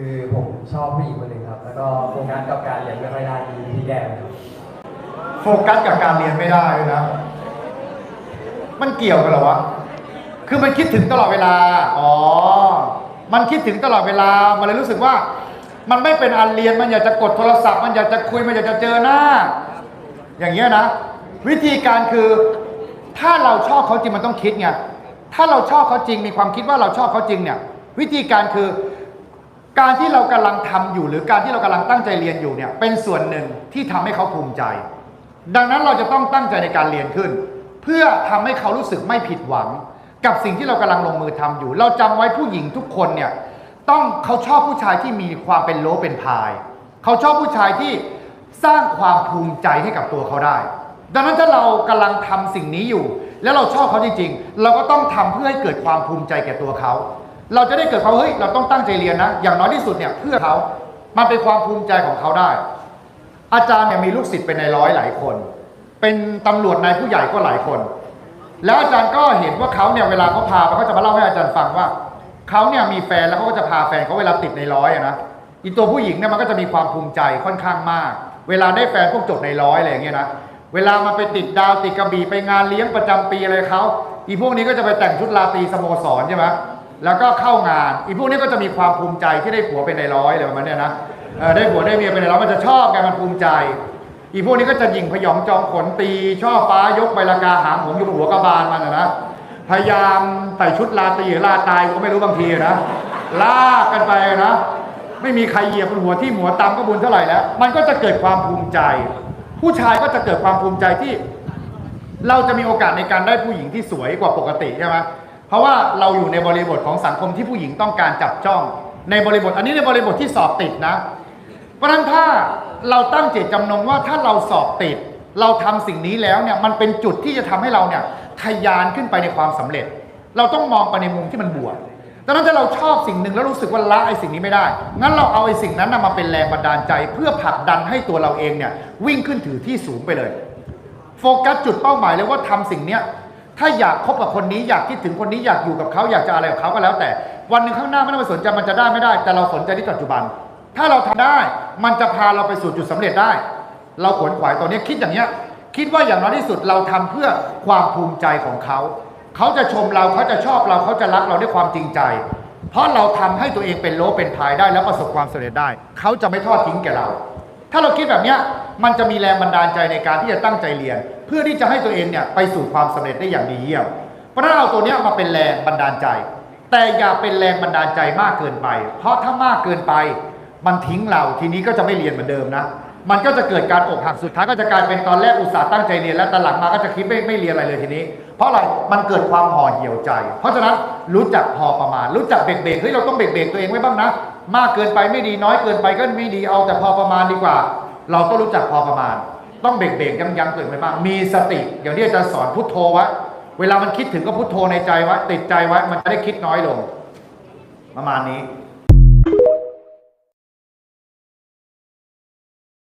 คือผมชอบผู้หญิงคนหนึ่งครับ แล้วก็โฟกัสกับการเรียนไม่ค่อยได้มีวิธีแก้มครับโฟกัสกับการเรียนไม่ได้ด้วยนะ มันเกี่ยวกันเหรอวะ คือมันคิดถึงตลอดเวลา อ๋อ มันคิดถึงตลอดเวลา มันเลยรู้สึกว่า มันไม่เป็นอันเรียน มันอยากจะกดโทรศัพท์ มันอยากจะคุย มันอยากจะเจอหน้า อย่างเงี้ยนะ วิธีการคือ ถ้าเราชอบเขาจริงมันต้องคิดไง ถ้าเราชอบเขาจริง มีความคิดว่าเราชอบเขาจริงเนี่ย วิธีการคือ การที่เรากำลังทำอยู่ หรือการที่เรากำลังตั้งใจเรียนอยู่เนี่ยเป็นส่วนหนึ่งที่ทำให้เขาภูมิใจ ดังนั้นเราจะต้องตั้งใจในการเรียนขึ้น เพื่อทำให้เขารู้สึกไม่ผิดหวัง กับสิ่งที่เรากำลังลงมือทำอยู่ เราจำไว้ผู้หญิงทุกคนเนี่ยต้องเขาชอบผู้ชายที่มีความเป็นโลเป็นพาย เขาชอบผู้ชายที่สร้างความภูมิใจให้กับตัวเขาได้ ดังนั้นถ้าเรากำลังทำสิ่งนี้อยู่ แล้วเราชอบเขาจริงๆเราก็ต้องทำเพื่อให้เกิดความภูมิใจแก่ตัวเขา เราจะได้เกิดความเฮ้ยเราต้องตั้งใจเรียนนะ อย่างน้อยที่สุดเนี่ยเพื่อเขา มันเป็นความภูมิใจของเขาได้ อาจารย์เนี่ยมีลูกศิษย์เป็นในายร้อยหลายคน เป็นตำรวจนายผู้ใหญ่ก็หลายคน แล้วอาจารย์ก็เห็นว่าเขาเนี่ยเวลาเขาพาไปเขาจะมาเล่าให้อาจารย์ฟังว่าเขาเนี่ยมีแฟนแล้วเขาก็จะพาแฟนเขาเวลาติดในร้อยนะอีตัวผู้หญิงเนี่ยมันก็จะมีความภูมิใจค่อนข้างมาก เวลาได้แฟนพวกจบในร้อยอะไรอย่างเงี้ยนะเวลามันไปติดดาวติดกระบี่ไปงานเลี้ยงประจำปีอะไรเขาอีพวกนี้ก็จะไปแต่งชุดราตรีสโมสรใช่ไหม แล้วก็เข้างาน อีพวกนี้ก็จะมีความภูมิใจที่ได้ผัวเป็นในร้อยอะไรประมาณนี้นะได้ผัวได้เมียเป็นในร้อยมันจะชอบกันมันภูมิใจ อีพวกนี้ก็จะยิงพยองจองขนตีช่อฟ้ายกใบลากาหางผมอยู่บนหัวกระบาลมันนะพยายามใส่ชุดลาตีหรือลาตายก็ไม่รู้บางทีนะลากกันไปนะไม่มีใครเหยียบบนหัวที่หัวตำก็บุญเท่าไหร่แล้ว มันก็จะเกิดความภูมิใจ ผู้ชายก็จะเกิดความภูมิใจที่ เราจะมีโอกาสในการได้ผู้หญิงที่สวยกว่าปกติใช่ไหม เพราะว่าเราอยู่ในบริบทของสังคมที่ผู้หญิงต้องการจับจ้อง ในบริบทอันนี้ในบริบทที่สอบติดนะ เพราะฉะนั้นถ้าเราตั้งเจตจำนงว่าถ้าเราสอบติด เราทำสิ่งนี้แล้วเนี่ยมันเป็นจุดที่จะทำให้เราเนี่ยทะยานขึ้นไปในความสำเร็จ เราต้องมองไปในมุมที่มันบวกดังนั้นถ้าเราชอบสิ่งหนึ่งแล้วรู้สึกว่าละไอ้สิ่งนี้ไม่ได้ งั้นเราเอาไอ้สิ่งนั้นมาเป็นแรงบันดาลใจ เพื่อผลักดันให้ตัวเราเองเนี่ยวิ่งขึ้นถือที่สูงไปเลย โฟกัสจุดเป้าหมายเลยว่าทำสิ่งเนี้ย ถ้าอยากคบกับคนนี้อยากคิดถึงคนนี้อยากอยู่กับเขาอยากจะอะไรกับเขาก็แล้วแต่ วันหนึ่งข้างหน้าไม่ต้องไปสนใจมันจะได้ไม่ได้ แต่เราสนใจที่ปัจจุบัน ถ้าเราทำได้มันจะพาเราไปสู่จุดสำเร็จได้ เราขวนขวายตอนนี้คิดอย่างเนี้ยคิดว่าอย่างน้อยที่สุดเราทำเพื่อความภูมิใจของเขาเขาจะชมเราเขาจะชอบเราเขาจะรักเราด้วยความจริงใจ เพราะเราทำให้ตัวเองเป็นโลเป็นพายได้แล้วประสบความสำเร็จได้ เขาจะไม่ทอดทิ้งแกเรา ถ้าเราคิดแบบนี้มันจะมีแรงบันดาลใจในการที่จะตั้งใจเรียน เพื่อที่จะให้ตัวเองเนี่ยไปสู่ความสำเร็จได้อย่างดีเยี่ยมเพราะฉะนั้นเอาตัวเนี้ยมาเป็นแรงบันดาลใจ แต่อย่าเป็นแรงบันดาลใจมากเกินไป เพราะถ้ามากเกินไป มันทิ้งเราทีนี้ก็จะไม่เรียนเหมือนเดิมนะ มันก็จะเกิดการอกหักสุดท้ายก็จะกลายเป็นตอนแรกอุตส่าห์ตั้งใจเรียนแล้วแต่หลังมาก็จะคิดไม่ไม่เรียนอะไรเลยทีนี้ เพราะอะไรมันเกิดความห่อเหี่ยวใจ เพราะฉะนั้นรู้จักพอประมาณ รู้จักเบรกเบรกเฮ้ยเราต้องเบรกเบรกตัวเองไว้บ้างนะ มากเกินไปไม่ดีน้อยเกินไปก็ไม่ดีเอาแต่พอประมาณดีกว่า เราต้องรู้จักพอประมาณ ต้องเบรกเบรกยั้งยังตัวเองไว้บ้าง มีสติอย่างที่อาจารย์สอนพุทโธวะเวลามันคิดถึงก็พุทโธในใจวะติดใจวะมันจะได้คิดน้อยลง ประมาณนี้